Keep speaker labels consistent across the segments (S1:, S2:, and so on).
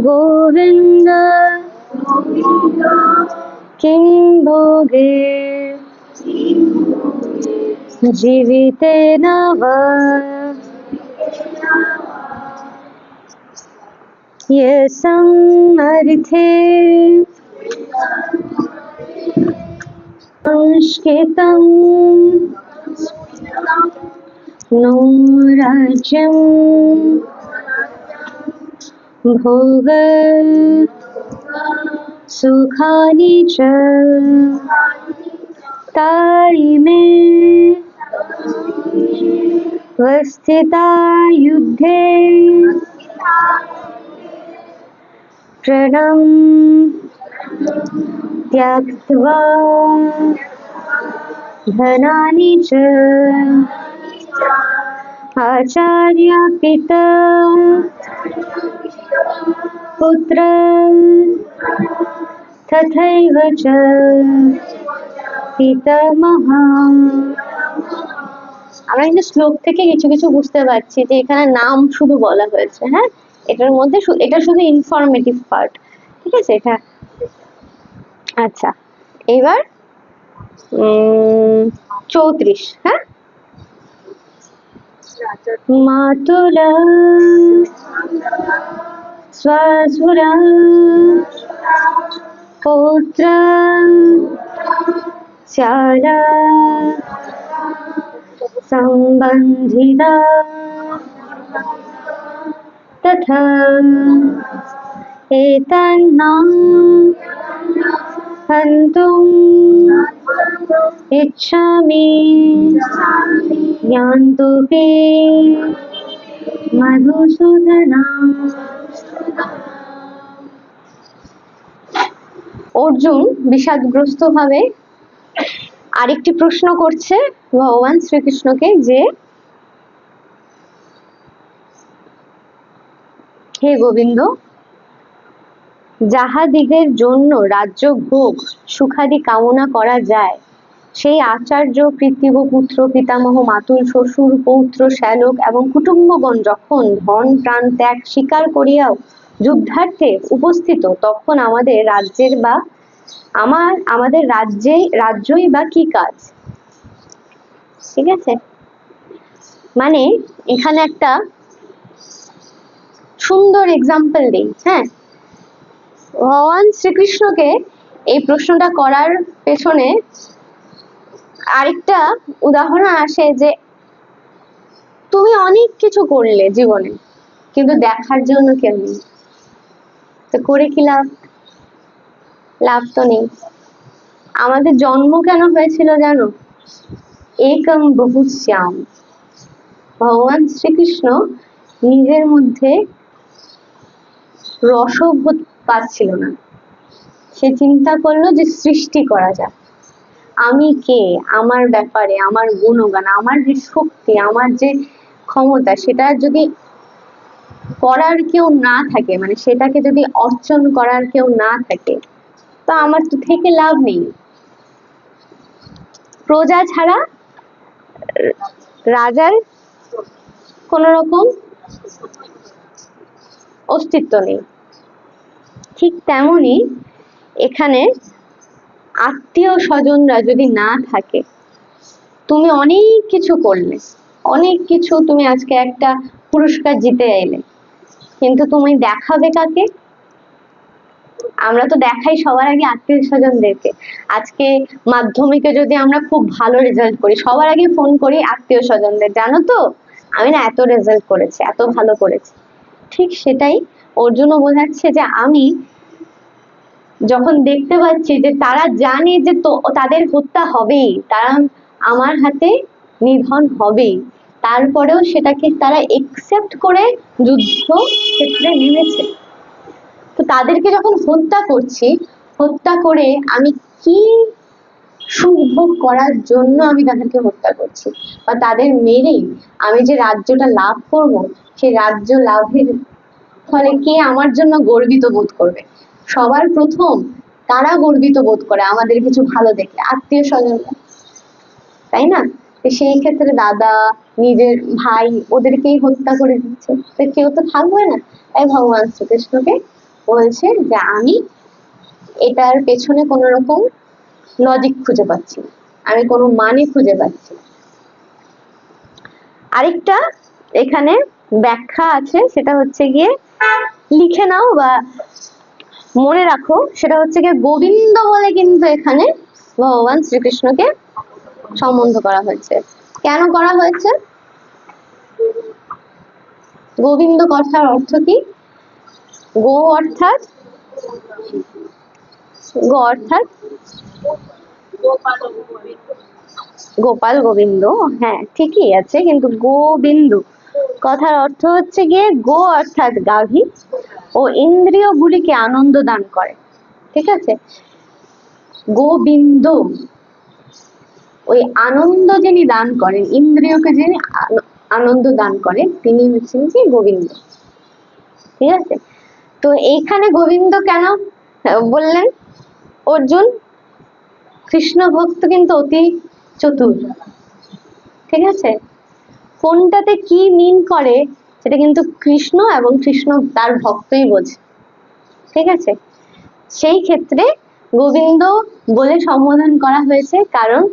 S1: गोविन्द किं भोगे जीवितेन वा यस्मर्थे संस्कृतं नो राज्यं भोग सुखानि च मे वस्थिता युद्धे प्रणं त्यक्त्वा धनानि च। आचार्य पिता पुत्र तथैव च পিতামহা আমরা কিন্তু শ্লোক থেকে কিছু কিছু বুঝতে পারছি যে এখানে নাম শুধু বলা হয়েছে হ্যাঁ এটার মধ্যে শু- এটা শুধু ইনফরমেটিভ পার্ট ঠিক আছে এটা আচ্ছা এবার উম চৌত্রিশ হ্যাঁ మాతుల స్వసుర పుత్ర శాల సంబంధిత తథ ఏతన్నా हन्तुम् इच्छामि ज्ञान्तु ते মধুসূদনা অর্জুন বিষাদগ্রস্ত ভাবে আরেকটি প্রশ্ন করছে ভগবান শ্রীকৃষ্ণকে যে হে গোবিন্দ যাহাদিগের জন্য রাজ্য ভোগ, সুখাদি কামনা করা যায়। সেই আচার্য পিতৃব পুত্র পিতামহ, মাতুল, শ্বশুর, পৌত্র, শ্যালক এবং কুটুম্বগণ যখন ধন, প্রাণ, ত্যাগ স্বীকার করিয়াও যুদ্ধার্থে উপস্থিত, তখন আমাদের রাজ্যের বা আমার, আমাদের রাজ্যে, রাজ্যই বা কি কাজ? ঠিক আছে? মানে এখানে একটা সুন্দর এক্সাম্পল দিই হ্যাঁ? ভগবান শ্রীকৃষ্ণকে এই প্রশ্নটা করার পেছনে আরেকটা উদাহরণ আসে যে তুমি অনেক কিছু করলে জীবনে, কিন্তু দেখার জন্য কেউ নেই। তো করে কি লাভ? লাভ তো নেই। আমাদের জন্ম কেন হয়েছিল জানো? একম বহু শ্যাম ভগবান শ্রীকৃষ্ণ নিজের মধ্যে রসবোধ পাচ্ছিল না। সে চিন্তা করল যে সৃষ্টি করা যাক। আমি কে? আমার ব্যাপারে, আমার গুণগান, আমার যে শক্তি, আমার যে ক্ষমতা, সেটা যদি করার কেউ না থাকে মানে সেটাকে যদি অর্জন করার কেউ না থাকে, তো আমার তো থেকে লাভ নেই। প্রজা ছাড়া রাজার কোন রকম অস্তিত্ব নেই। ঠিক তেমনি এখানে আত্মীয় স্বজনরা যদি না থাকে, তুমি অনেক কিছু করলে, অনেক কিছু তুমি আজকে একটা পুরস্কার জিতে এলে। কিন্তু তুমি দেখাবে কাকে? আমরা তো দেখাই সবার আগে আত্মীয় স্বজনদেরকে। আজকে মাধ্যমিকে যদি আমরা খুব ভালো রেজাল্ট করি, সবার আগে ফোন করি আত্মীয় স্বজনদের, জানো তো? আমি না এত রেজাল্ট করেছি, এত ভালো করেছি। ঠিক সেটাই অর্জুনও বোঝাচ্ছে যে আমি যখন দেখতে পাচ্ছি যে তারা জানে যে তাদের হত্যা হবেই, তারা আমার হাতে নিধন হবেই, তারপরেও সেটাকে তারা একসেপ্ট করে যুদ্ধ ক্ষেত্রে নেমেছে। তো তাদেরকে যখন হত্যা করছি, হত্যা করে আমি কি সুখ ভোগ করার জন্য আমি তাদেরকে হত্যা করছি? বা তাদের মেরেই আমি যে রাজ্যটা লাভ করব, সেই রাজ্য লাভের ফলে কে আমার জন্য গর্বিত বোধ করবে? সবার প্রথম তারা গর্বিত বোধ করে, আমাদের কিছু ভালো দেখে, আত্মীয় স্বজনরা। তাই না? সেই ক্ষেত্রে দাদা, নিজের ভাই ওদেরকেই হত্যা করে দিচ্ছে। তো কেউ তো থাকবে না। তাই ভগবান শ্রীকৃষ্ণকে বলছে যে, আমি এটার পেছনে কোনো রকম লজিক খুঁজে পাচ্ছি আমি কোনো মানে খুঁজে পাচ্ছি আরেকটা এখানে ব্যাখ্যা আছে, সেটা হচ্ছে গিয়ে লিখে নাও বা মনে রাখো, সেটা হচ্ছে গিয়ে গোবিন্দ বলে কিন্তু এখানে ভগবান শ্রীকৃষ্ণকে সম্বন্ধ করা হয়েছে। কেন করা হয়েছে? গোবিন্দ কথার অর্থ কি? গো অর্থাৎ গো অর্থাৎ গোপাল গোবিন্দ। হ্যাঁ ঠিকই আছে, কিন্তু গোবিন্দু। কথার অর্থ হচ্ছে গিয়ে গো অর্থাৎ গাভী ও ইন্দ্রিয়গুলিকে আনন্দ দান করে, ঠিক আছে? গোবিন্দ, ওই আনন্দ যিনি দান করেন, ইন্দ্রিয়কে যিনি আনন্দ দান করেন, তিনি হচ্ছেন কি? গোবিন্দ, ঠিক আছে? তো এইখানে গোবিন্দ কেন? বললেন, অর্জুন কৃষ্ণ ভক্ত কিন্তু অতি চতুর, ঠিক আছে? কোনটাতে কি মিন করে সেটা কিন্তু কৃষ্ণ এবং কৃষ্ণ তার ভক্তই বোঝে। ঠিক আছে? সেই ক্ষেত্রে গোবিন্দ বলে সম্বোধন করা হয়েছে, কারণ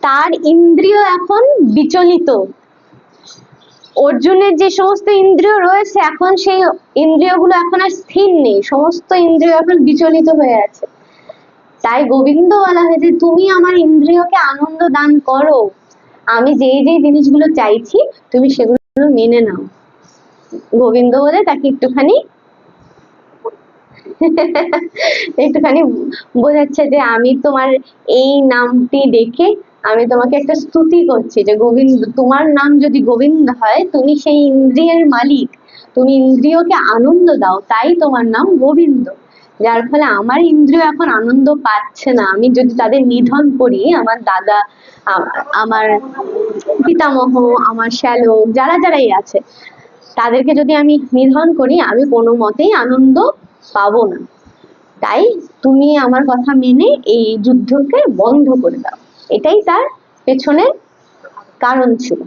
S1: তার ইন্দ্রিয় এখন বিচলিত। অর্জুনের যে সমস্ত ইন্দ্রিয় রয়েছে, এখন সেই ইন্দ্রিয়গুলো এখন আর স্থির নেই। সমস্ত ইন্দ্রিয় এখন বিচলিত হয়ে আছে। তাই গোবিন্দ বলা হয়েছে, তুমি আমার ইন্দ্রিয়কে আনন্দ দান করো। আমি যেই যেই জিনিসগুলো চাইছি, তুমি সেগুলো মেনে নাও। গোবিন্দ বলে তাকে একটুখানি একটুখানি বোঝাচ্ছে যে আমি তোমার এই নামটি দেখে আমি তোমাকে একটা স্তুতি করছি যে গোবিন্দ, তোমার নাম যদি গোবিন্দ হয়, তুমি সেই ইন্দ্রিয়ের মালিক। তুমি ইন্দ্রিয়কে আনন্দ দাও, তাই তোমার নাম গোবিন্দ। যার ফলে আমার ইন্দ্রিয় এখন আনন্দ পাচ্ছে না। আমি যদি তাদের নিধন করি, আমার দাদা আমার পিতামহ, আমার শ্যালক, যারা যারাই আছে, তাদেরকে যদি আমি নিধন করি, আমি কোনো মতেই আনন্দ পাবো না। তাই তুমি আমার কথা মেনে এই যুদ্ধকে বন্ধ করে দাও। এটাই তার পেছনে কারণ ছিল।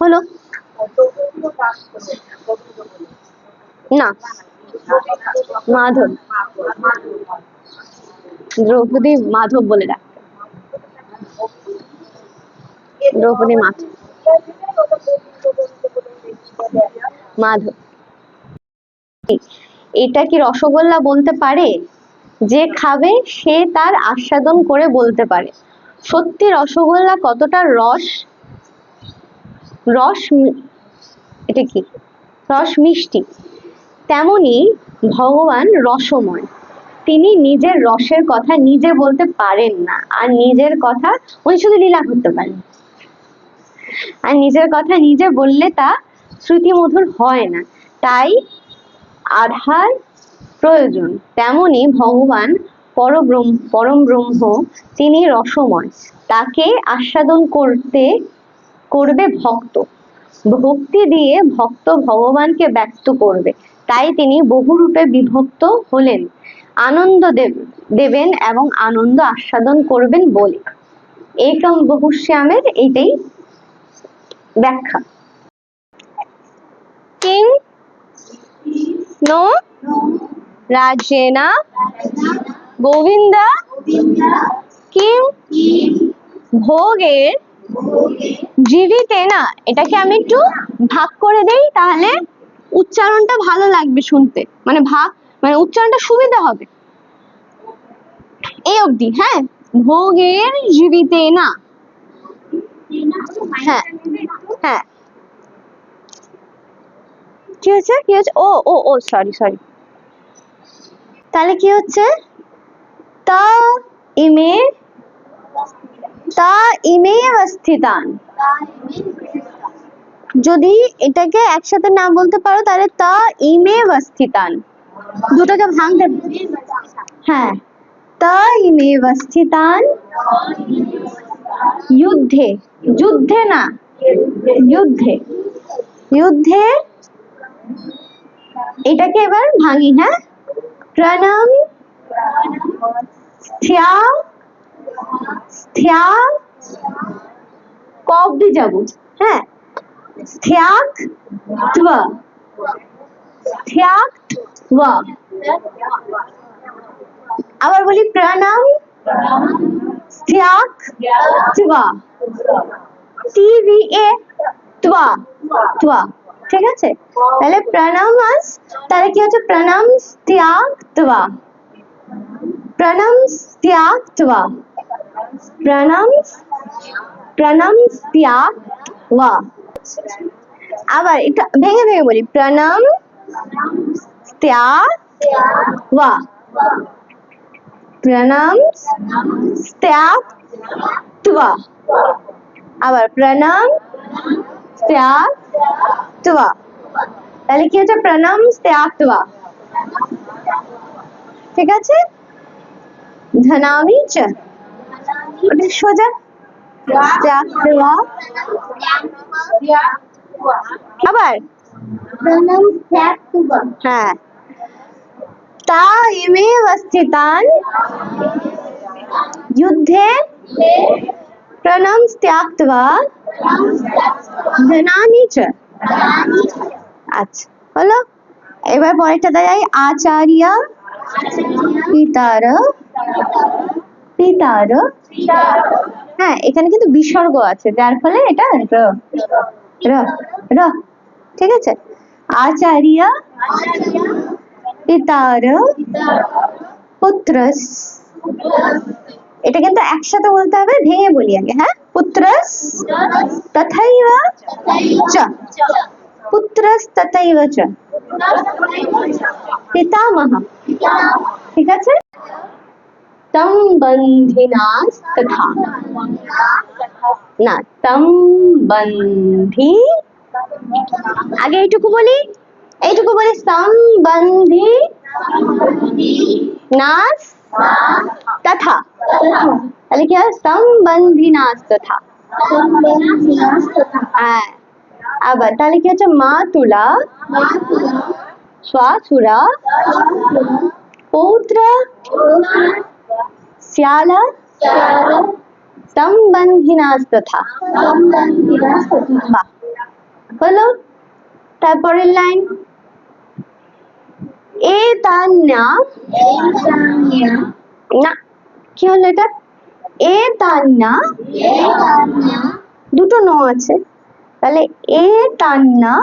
S1: হলো? না। মাধব। দ্রৌপদী মাধব বলে ডাক। দ্রৌপদী মাধব। মাধব। এটা কি রসগোল্লা বলতে পারে? যে খাবে, সে তার আস্বাদন করে বলতে পারে। সত্যি রসগোল্লা কতটা রস? রস এটা কি? রস মিষ্টি। তেমনি ভগবান রসময়। তিনি নিজের রসের কথা নিজে বলতে পারেন না। আর নিজের কথা উনি শুধু লীলা করতে পারেন। আর নিজের কথা নিজে বললে তা শ্রুতিমধুর হয় না। তাই আধার প্রয়োজন। তেমনি ভগবান পরব্রহ্ম পরম ব্রহ্ম তিনি রসময়। তাকে আস্বাদন করতে, করবে ভক্ত। ভক্তি দিয়ে ভক্ত ভগবানকে ব্যক্ত করবে। তাই তিনি বহুরূপে বিভক্ত হলেন। আনন্দ দেব দেবেন এবং আনন্দ আস্বাদন করবেন বলে। একম বহুশ্যামের এইটাই ব্যাখ্যা। কিং নো রাজেনা গোবিন্দা কিম ভোগের জীবিতে না এটাকে আমি একটু ভাগ করে দেই তাহলে। উচ্চারণটা ভালো লাগবে শুনতে। মানে ভাগ মানে উচ্চারণটা সুবিধা হবে। এই অবধি হ্যাঁ? ভোগের জীবিতে না। হ্যাঁ হ্যাঁ। কি হচ্ছে কি হচ্ছে ও ও ও সরি সরি তাহলে কি হচ্ছে? তা ইমে তা ইমে স্থিতান যদি এটাকে একসাথে না বলতে পারো, তাহলে তা ইমে স্থিতান দুটোকে ভাঙতে হ্যাঁ তা ইমে স্থিতান যুদ্ধে যুদ্ধে না, যুদ্ধে যুদ্ধে এটাকে এবার ভাঙি হ্যাঁ? প্রণাম স্থিয়া যাব হ্যাঁ? Stjaktva. Stjaktva. আবার বলি প্রাণাম। ঠিক আছে? তাহলে প্রণাম আস। তাহলে কি হচ্ছে? প্রণাম স্থ্যাকত্বা প্রণাম স্থ্যাকত্বা প্রণাম প্রণাম স্থ্যাকত্বা আবার একটু ভেঙে ভেঙে বলি, প্রণাম প্রণাম আবার প্রণাম তাহলে কি হচ্ছে? প্রণাম ঠিক আছে? ধনামি চ। ওটা সোজা युद्धे प्रणम त्याग्त अच्छा এবার পরেরটা দাঁড়াই আচার্য পিতার হ্যাঁ এখানে কিন্তু বিসর্গ আছে, যার ফলে এটা র র র, ঠিক আছে? আচার্য পিতার পুত্রস এটা কিন্তু একসাথে বলতে হবে, ভেঙে বলি আগে হ্যাঁ? পুত্রস তথৈব চ পুত্রস তথৈব চ, পিতামহ, ঠিক আছে? তম বন্ধিনাস তথা না তম বন্ধি আগে এইটুকু বলি এইটুকু বলি সম্বন্ধি নাস তথা তাহলে কি হয় সম্বন্ধি নাস তথা হ্যাঁ আবার তাহলে কি হচ্ছে মা তুলা শ্বাসুরা পৌত্র সম্বন্ধিনাস তথা বাহ হলো তারপরের লাইন এ তান্যা না কি হলো এটা এ তান্যা দুটো ন আছে তাহলে এ তান্না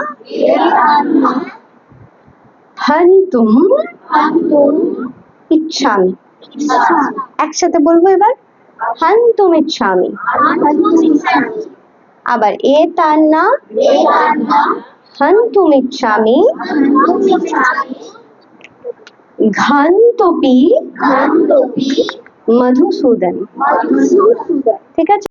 S1: হন্তুম ইচ্ছামি একসাথে বলব এবার? হন্তুম স্বামী। আবার এ তান্না হন্তুম স্বামী। ঘন্তপি মধুসূদন। ঠিক আছে?